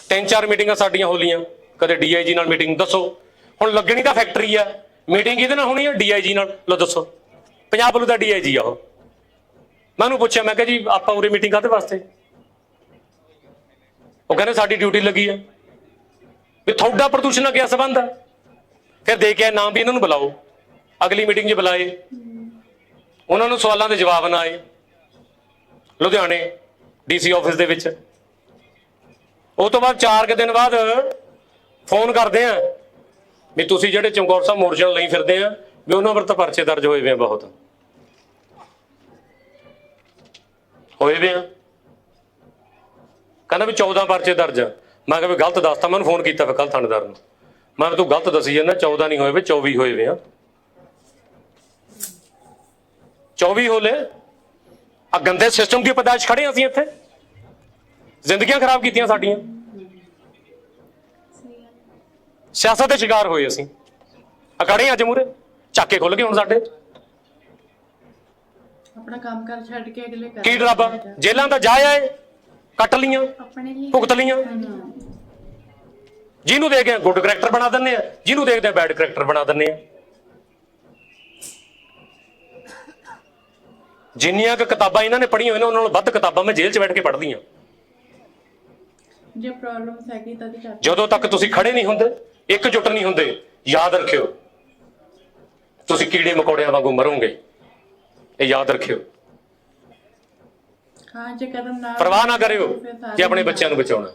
ਤਿੰਨ ਚਾਰ ਮੀਟਿੰਗਾਂ ਸਾਡੀਆਂ ਹੋ ਲੀਆਂ ਕਦੇ ਡੀਆਈਜੀ ਨਾਲ ਮੀਟਿੰਗ ਦੱਸੋ। ਹੁਣ ਲੱਗਣੀ ਤਾਂ ਫੈਕਟਰੀ ਆ। ਮੀਟਿੰਗ ਇਹਦੇ ਨਾਲ ਹੋਣੀ ਆ? ਡੀਆਈਜੀ ਨਾਲ। ਲੋ ਦੱਸੋ। ਪੰਜਾਬ ਪੁਲਿਸ ਦਾ ਡੀਆਈਜੀ ਆ ਉਹ। ਮੈਂ ਉਹਨੂੰ ਪੁੱਛਿਆ, ਮੈਂ ਕਿਹਾ ਜੀ, ਆਪਾਂ ਉਰੇ ਮੀਟਿੰਗ ਕਾਹਦੇ ਵਾਸਤੇ? ਉਹ ਕਹਿੰਦੇ, ਸਾਡੀ ਡਿਊਟੀ ਲੱਗੀ ਆ। ਵੀ ਤੁਹਾਡਾ ਪ੍ਰਦੂਸ਼ਣ ਨਾਲ ਕੀ ਸੰਬੰਧ ਆ? ਫਿਰ ਦੇ ਕੇ ਨਾਮ ਵੀ ਇਹਨਾਂ ਨੂੰ ਬੁਲਾਓ। ਅਗਲੀ ਮੀਟਿੰਗ 'ਚ ਬੁਲਾਏ। ਉਹਨਾਂ ਨੂੰ ਸਵਾਲਾਂ ਦੇ ਜਵਾਬ ਨਾ ਆਏ। ਲੁਧਿਆਣੇ ਡੀਸੀ ਆਫਿਸ ਦੇ ਵਿੱਚ। ਉਹ ਤੋਂ ਬਾਅਦ 4 ਕੁ ਦਿਨ ਬਾਅਦ ਫੋਨ ਕਰਦੇ ਆ ਵੀ ਤੁਸੀਂ ਜਿਹੜੇ ਚਮਕੌਰ ਸਾਹਿਬ ਮੋਰਚੇ ਨਾਲ ਲਈ ਫਿਰਦੇ ਆ, ਵੀ ਉਹਨਾਂ ਪਰ ਤਾਂ ਪਰਚੇ ਦਰਜ ਹੋਏ ਵੇ ਆ ਬਹੁਤ। ਹੋਏ ਵੇ ਆ। ਕਹਿੰਦਾ ਵੀ 14 ਪਰਚੇ ਦਰਜ ਆ। ਮੈਂ ਕਿਹਾ ਵੀ ਗਲਤ ਦੱਸਤਾ ਮੈਨੂੰ ਫੋਨ ਕੀਤਾ ਫਿਰ ਕੱਲ ਥਾਣੇਦਾਰ ਨੂੰ। ਮੈਂ ਤੂੰ ਗਲਤ ਦੱਸੀ ਜਾਂਦਾ 14 ਨਹੀਂ ਹੋਏ ਵੇ 24 ਹੋਏ ਵੇ ਆ। 24 ਹੋਲੇ। ਆ ਗੰਦੇ ਸਿਸਟਮ ਦੀ ਪਦਾਇਸ਼ ਖੜੇ ਅਸੀਂ ਇੱਥੇ। ਜ਼ਿੰਦਗੀਆਂ ਖਰਾਬ ਕੀਤੀਆਂ ਸਾਡੀਆਂ। ਸਿਆਸਤ ਦੇ ਸ਼ਿਕਾਰ ਹੋਏ ਅਸੀਂ। ਅਕੜੇ ਅੱਜ ਮੂਰੇ ਚੱਕੇ ਖੁੱਲ ਗਏ ਹੁਣ ਸਾਡੇ। ਆਪਣਾ ਕੰਮ ਕਰ ਛੱਡ ਕੇ ਅਗਲੇ ਕਰ ਕੀ ਡਰਾਬਾ? ਜੇਲਾਂ ਦਾ ਜਾ ਆਏ ਕੱਟ ਲੀਆਂ ਭੁਗਤ ਲੀਆਂ ਜਿਹਨੂੰ ਦੇਖਦੇ ਆ ਗੁੱਡ ਕਰੈਕਟਰ ਬਣਾ ਦਿੰਦੇ ਆ ਜਿਹਨੂੰ ਦੇਖਦੇ ਆ ਬੈਡ ਕਰੈਕਟਰ ਬਣਾ ਦਿੰਦੇ ਆ ਜਿੰਨੀਆਂ ਕੁ ਕਿਤਾਬਾਂ ਇਹਨਾਂ ਨੇ ਪੜ੍ਹੀਆਂ ਹੋਈਆਂ ਨੇ ਉਹਨਾਂ ਨਾਲੋਂ ਵੱਧ ਕਿਤਾਬਾਂ ਮੈਂ ਜੇਲ੍ਹ 'ਚ ਬੈਠ ਕੇ ਪੜ੍ਹਦੀਆਂ ਜੇ ਪ੍ਰੋਬਲਮਸ ਹੈਗੀ ਤਾਂ ਦੀ ਕਰ ਜਦੋਂ ਤੱਕ ਤੁਸੀਂ ਖੜੇ ਨਹੀਂ ਹੁੰਦੇ ਇਕਜੁੱਟ ਨਹੀਂ ਹੁੰਦੇ ਯਾਦ ਰੱਖਿਓ ਤੁਸੀਂ ਕੀੜੇ ਮਕੌੜਿਆਂ ਵਾਂਗੂ ਮਰੋਗੇ ਇਹ ਯਾਦ ਰੱਖਿਓ। ਹਾਂ ਜੇ ਕਦਮ ਨਾ ਪਰਵਾਹ ਨਾ ਕਰਿਓ ਕਿ ਆਪਣੇ ਬੱਚਿਆਂ ਨੂੰ ਬਚਾਉਣਾ।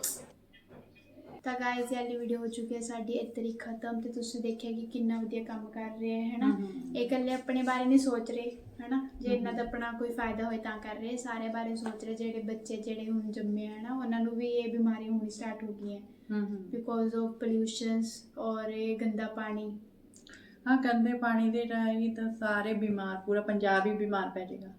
ਤਾਂ ਗਾਇਜ਼ ਇਹ ਵਾਲੀ ਵੀਡੀਓ ਹੋ ਚੁੱਕੀ ਹੈ ਸਾਡੀ ਇੱਧਰ ਹੀ ਖਤਮ ਤੇ ਤੁਸੀਂ ਦੇਖਿਆ ਕਿ ਕਿੰਨਾ ਵਧੀਆ ਕੰਮ ਕਰ ਰਹੇ ਹੈ ਹਨਾ? ਇਹ ਇਕੱਲੇ ਆਪਣੇ ਬਾਰੇ ਨਹੀਂ ਸੋਚ ਰਹੇ। ਹਨਾ? ਜੇ ਇਹਨਾਂ ਦਾ ਆਪਣਾ ਕੋਈ ਫਾਇਦਾ ਹੋਏ ਤਾਂ ਕਰ ਰਹੇ। ਸਾਰੇ ਬਾਰੇ ਸੋਚ ਰਹੇ ਜਿਹੜੇ ਬੱਚੇ ਜਿਹੜੇ ਹੁਣ ਜੰਮੇ ਆ ਨਾ ਉਹਨਾਂ ਨੂੰ ਵੀ ਇਹ ਬਿਮਾਰੀ ਹੋਣੀ ਸਟਾਰਟ ਹੋ ਗਈ ਹੈ ਬਿਕੋਜ਼ ਆਫ ਪੋਲਿਊਸ਼ਨਸ ਔਰ ਇਹ ਗੰਦਾ ਪਾਣੀ। ਹਾਂ ਗੰਦੇ ਪਾਣੀ ਦੇ ਰਾਹੀਂ ਤਾਂ ਸਾਰੇ ਬਿਮਾਰ ਪੂਰਾ ਪੰਜਾਬ ਹੀ ਬਿਮਾਰ ਪੈ ਜਾਏਗਾ।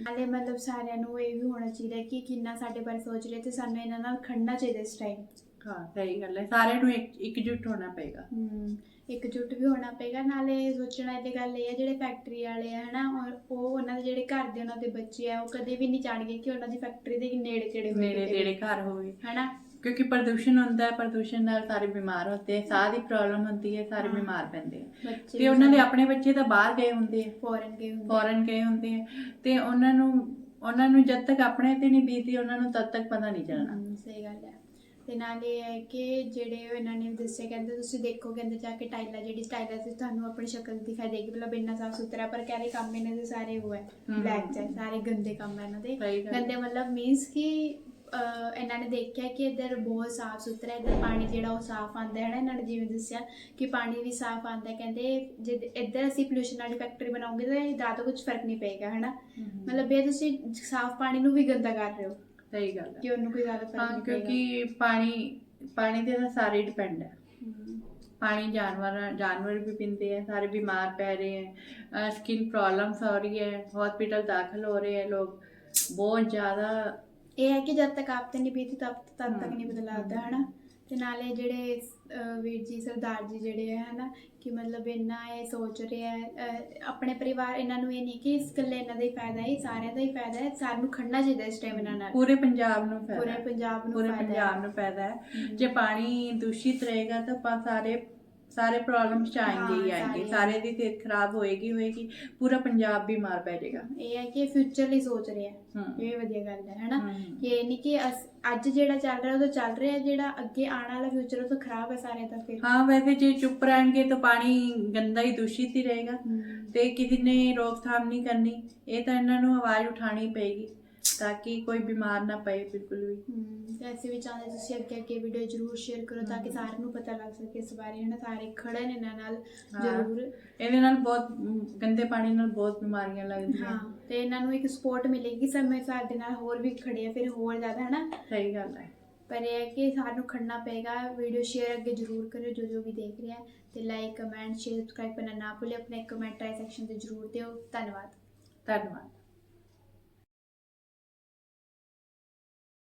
ਨਾਲੇ ਮਤਲਬ ਸਾਰਿਆਂ ਨੂੰ ਇਹ ਵੀ ਹੋਣਾ ਚਾਹੀਦਾ ਕਿ ਕਿੰਨਾ ਸਾਡੇ ਬਾਰੇ ਸੋਚ ਰਹੇ ਤੇ ਸਾਨੂੰ ਇਹਨਾਂ ਨਾਲ ਖੜਨਾ ਚਾਹੀਦਾ ਇਸ ਟਾਈਮ ਹਾਂ ਸਹੀ ਗੱਲ ਹੈ। ਸਾਰਿਆਂ ਨੂੰ ਇੱਕ ਇਕਜੁੱਟ ਹੋਣਾ ਪਏਗਾ। ਹਮ, ਇਕਜੁੱਟ ਵੀ ਹੋਣਾ ਪਏਗਾ। ਨਾਲੇ ਸੋਚਣਾ ਦੀ ਗੱਲ ਇਹ ਹੈ ਜਿਹੜੇ ਫੈਕਟਰੀ ਵਾਲੇ ਆ ਹਨਾ ਉਹ ਉਹਨਾਂ ਦੇ ਜਿਹੜੇ ਘਰ ਦੇ ਉਹਨਾਂ ਦੇ ਬੱਚੇ ਆ ਉਹ ਕਦੇ ਵੀ ਨਹੀਂ ਜਾਣਗੇ ਕਿ ਉਹਨਾਂ ਦੀ ਫੈਕਟਰੀ ਦੇ ਨੇੜੇ ਤੇੜੇ ਨੇੜੇ। ਤੇੜੇ ਘਰ ਹੋਵੇ। ਹਨਾ? ਕਿਉਂਕਿ ਪ੍ਰਦੂਸ਼ਣ ਹੁੰਦਾ ਹੈ ਪ੍ਰਦੂਸ਼ਣ ਨਾਲ ਸਾਰੇ ਬਿਮਾਰ ਹੁੰਦੇ ਆ। ਸਾਹ ਦੀ ਪ੍ਰੋਬਲਮ ਹੁੰਦੀ ਹੈ ਸਾਰੇ। ਬਿਮਾਰ ਪੈਂਦੇ ਆ। ਤੇ ਉਹਨਾਂ ਦੇ ਆਪਣੇ ਬੱਚੇ ਤਾਂ ਬਾਹਰ ਗਏ ਹੁੰਦੇ ਆ। ਫੋਰਨ ਗਏ ਹੁੰਦੇ ਫੋਰਨ ਗਏ ਹੁੰਦੇ ਆ। ਤੇ ਉਹਨਾਂ ਨੂੰ ਉਹਨਾਂ ਨੂੰ ਜਦ ਤੱਕ ਆਪਣੇ ਤੇ ਨਹੀਂ ਬੀਤੀ ਉਹਨਾਂ ਨੂੰ ਤਦ ਤੱਕ ਪਤਾ ਨਹੀਂ ਚੱਲਣਾ। ਸਹੀ ਗੱਲ ਹੈ। ਤੇ ਨਾਲੇ ਇਹ ਹੈ ਕਿ ਜਿਹੜੇ ਉਹ ਇਹਨਾਂ ਨੇ ਦੱਸਿਆ ਕਹਿੰਦੇ ਤੁਸੀਂ ਦੇਖੋ ਕਹਿੰਦੇ ਜਾ ਕੇ ਟਾਈਲਾਂ ਜਿਹੜੀ ਟਾਈਲਾਂ ਤੇ ਤੁਹਾਨੂੰ ਆਪਣੀ ਸ਼ਕਲ ਦਿਖਾਈ ਦੇਗੀ ਮਤਲਬ ਇੰਨਾ ਸਾਫ਼ ਸੁਥਰਾ ਪਰ ਕਹਿ ਰਹੇ ਕੰਮ ਇਹਨਾਂ ਦੇ ਸਾਰੇ ਉਹ ਹੈ। ਬਲੈਕ ਚ ਹੈ, ਸਾਰੇ ਗੰਦੇ ਕੰਮ ਹੈ ਇਹਨਾਂ ਦੇ ਸਹੀ ਗੱਲ ਹੈ। ਗੰਦੇ ਮਤਲਬ ਮੀਨਸ ਕਿ ਅਹ, ਇਹਨਾਂ ਨੇ ਦੇਖਿਆ ਕਿ ਇੱਧਰ ਬਹੁਤ ਸਾਫ਼ ਸੁਥਰਾ ਹੈ, ਇੱਧਰ ਪਾਣੀ ਜਿਹੜਾ ਉਹ ਸਾਫ਼ ਆਉਂਦਾ ਹੈ ਨਾ ਇਹਨਾਂ ਨੇ ਜਿਵੇਂ ਦੱਸਿਆ ਕਿ ਪਾਣੀ ਵੀ ਸਾਫ਼ ਆਉਂਦਾ ਹੈ ਕਹਿੰਦੇ ਜੇ ਇੱਧਰ ਅਸੀਂ ਪੋਲੂਸ਼ਨ ਵਾਲੀ ਫੈਕਟਰੀ ਬਣਾਉਂਗੇ ਤਾਂ ਜ਼ਿਆਦਾ ਕੁਝ ਫ਼ਰਕ ਨਹੀਂ ਪਏਗਾ ਹਨਾ ਮਤਲਬ ਇਹ ਤੁਸੀਂ ਸਾਫ਼ ਪਾਣੀ ਨੂੰ ਵੀ ਗੰਦਾ ਕਰ ਰਹੇ ਹੋ ਸਹੀ ਗੱਲ ਹੈ ਕਿ ਉਹਨੂੰ ਕੋਈ ਜ਼ਿਆਦਾ ਫਰਕ ਹਾਂ ਨਹੀਂ ਪਏਗਾ ਕਿਉਂਕਿ ਪਾਣੀ ਪਾਣੀ ਤੇ ਤਾਂ ਸਾਰੇ ਡਿਪੈਂਡ ਹੈ ਹਮ, ਪਾਣੀ ਜਾਨਵਰ ਜਾਨਵਰ ਵੀ ਪੀਂਦੇ हैं सारे बीमार पै रहे हैं स्किन प्रॉब्लम्स हो रही है हॉस्पिटल दाखिल हो रहे हैं लोग बहुत ज़्यादा ਇਹ ਹੈ ਕਿ ਜਦ ਤੱਕ ਆਪ ਤੇ ਨਹੀਂ ਬੀਤੀ ਤਬ ਤਦ ਤੱਕ ਹਮ, ਨਹੀਂ ਪਤਾ ਲੱਗਦਾ ਹਮ। ਹਨਾ ਤੇ ਨਾਲੇ ਜਿਹੜੇ ਵੀਰ ਜੀ ਸਰਦਾਰ ਜੀ ਜਿਹੜੇ ਹੈ ਹਨਾ ਕਿ ਮਤਲਬ ਇੰਨਾ ਇਹ ਸੋਚ ਰਿਹਾ ਹੈ ਆਪਣੇ ਪਰਿਵਾਰ ਇਹਨਾਂ ਨੂੰ ਇਹ ਨਹੀਂ ਕਿ ਇਸ ਇਕੱਲੇ ਇਹਨਾਂ ਦਾ ਹੀ ਫਾਇਦਾ ਹੈ ਸਾਰਿਆਂ ਦਾ ਹੀ ਫਾਇਦਾ ਹੈ ਸਾਰਿਆਂ ਨੂੰ ਖੜਨਾ ਚਾਹੀਦਾ ਇਸ ਟਾਈਮ ਨਾਲ। ਪੂਰੇ ਪੰਜਾਬ ਨੂੰ ਫਾਇਦਾ ਪੂਰੇ ਪੰਜਾਬ ਨੂੰ ਪੂਰੇ ਫਾਇਦਾ ਹੈ। ਪੰਜਾਬ ਨੂੰ ਫਾਇਦਾ ਹੈ। ਜੇ ਪਾਣੀ ਦੂਸ਼ਿਤ ਰਹੇਗਾ ਤਾਂ ਆਪਾਂ ਸਾਰੇ ਸਾਰੇ ਪ੍ਰੋਬਲਮਸ ਚ ਆਏਂਗੇ ਹੀ ਹਾਂ, ਸਾਰੇ ਦੀ ਸਿਹਤ ਖਰਾਬ ਹੋਏਗੀ ਹੋਏਗੀ ਪੂਰਾ ਪੰਜਾਬ ਬਿਮਾਰ ਪੈ ਜਾਏਗਾ। ਇਹ ਹੈ ਕਿ ਫਿਊਚਰ ਲਈ ਸੋਚ ਰਹੇ ਆ। ਇਹ ਵੀ ਵਧੀਆ ਗੱਲ ਹੈ ਹਨਾ? ਹੂੰ। ਕਿ ਨਹੀਂ ਕਿ ਅੱਜ ਜਿਹੜਾ ਚੱਲ ਰਿਹਾ ਉਹ ਚੱਲ ਰਿਹਾ ਜਿਹੜਾ ਅੱਗੇ ਆਉਣ ਵਾਲਾ ਫਿਊਚਰ ਉਹ ਖਰਾਬ ਹੈ ਸਾਰੇ ਤਾਂ ਫਿਰ। हाँ वैसे जो चुप रहेंगे तो पानी गंदा ही दूषित ही रहेगा ਤੇ ਕਿਸੇ ਨੇ ਰੋਕਥਾਮ ਨਹੀਂ ਕਰਨੀ ਇਹ ਤਾਂ ਇਹਨਾਂ ਨੂੰ ਆਵਾਜ਼ ਉਠਾਣੀ ਪਏਗੀ। ਤਾਂ ਕਿ ਕੋਈ ਬਿਮਾਰ ਨਾ ਪਏ ਬਿਲਕੁਲ ਵੀ। ਅਸੀਂ ਵੀ ਚਾਹੁੰਦੇ ਤੁਸੀਂ ਅੱਗੇ ਅੱਗੇ ਵੀਡੀਓ ਜਰੂਰ ਸ਼ੇਅਰ ਕਰੋ ਤਾਂ ਕਿ ਸਾਰਿਆਂ ਨੂੰ ਪਤਾ ਲੱਗ ਸਕੇ ਇਸ ਬਾਰੇ ਹਨਾ? ਸਾਰੇ ਖੜਨ ਇਹਨਾਂ ਨਾਲ। ਜਰੂਰ। ਇਹਦੇ ਨਾਲ ਬਹੁਤ ਗੰਦੇ ਪਾਣੀ ਨਾਲ ਬਹੁਤ ਬਿਮਾਰੀਆਂ ਲੱਗਦੀਆਂ। ਹਾਂ ਤੇ ਇਹਨਾਂ ਨੂੰ ਇੱਕ ਸਪੋਰਟ ਮਿਲੇਗੀ ਸਮੇਂ ਸਾਡੇ ਨਾਲ ਹੋਰ ਵੀ ਖੜੇ ਆ ਫਿਰ ਹੋਰ ਜ਼ਿਆਦਾ ਹਨਾ? ਸਹੀ ਗੱਲ ਹੈ। ਪਰ ਇਹ ਹੈ ਕਿ ਸਾਨੂੰ ਖੜਨਾ ਪਏਗਾ ਵੀਡੀਓ ਸ਼ੇਅਰ ਅੱਗੇ ਜਰੂਰ ਕਰਿਓ ਜੋ ਜੋ ਵੀ ਦੇਖ ਰਿਹਾ ਤੇ ਲਾਈਕ ਕਮੈਂਟ ਸ਼ੇਅਰ ਸਬਸਕ੍ਰਾਈਬ ਕਰਨਾ ਨਾ ਭੁੱਲੇ ਆਪਣੇ ਕਮੈਂਟ ਰਾਈ ਸੈਕਸ਼ਨ ਤੇ ਜਰੂਰ ਦਿਓ। ਧੰਨਵਾਦ। ਧੰਨਵਾਦ।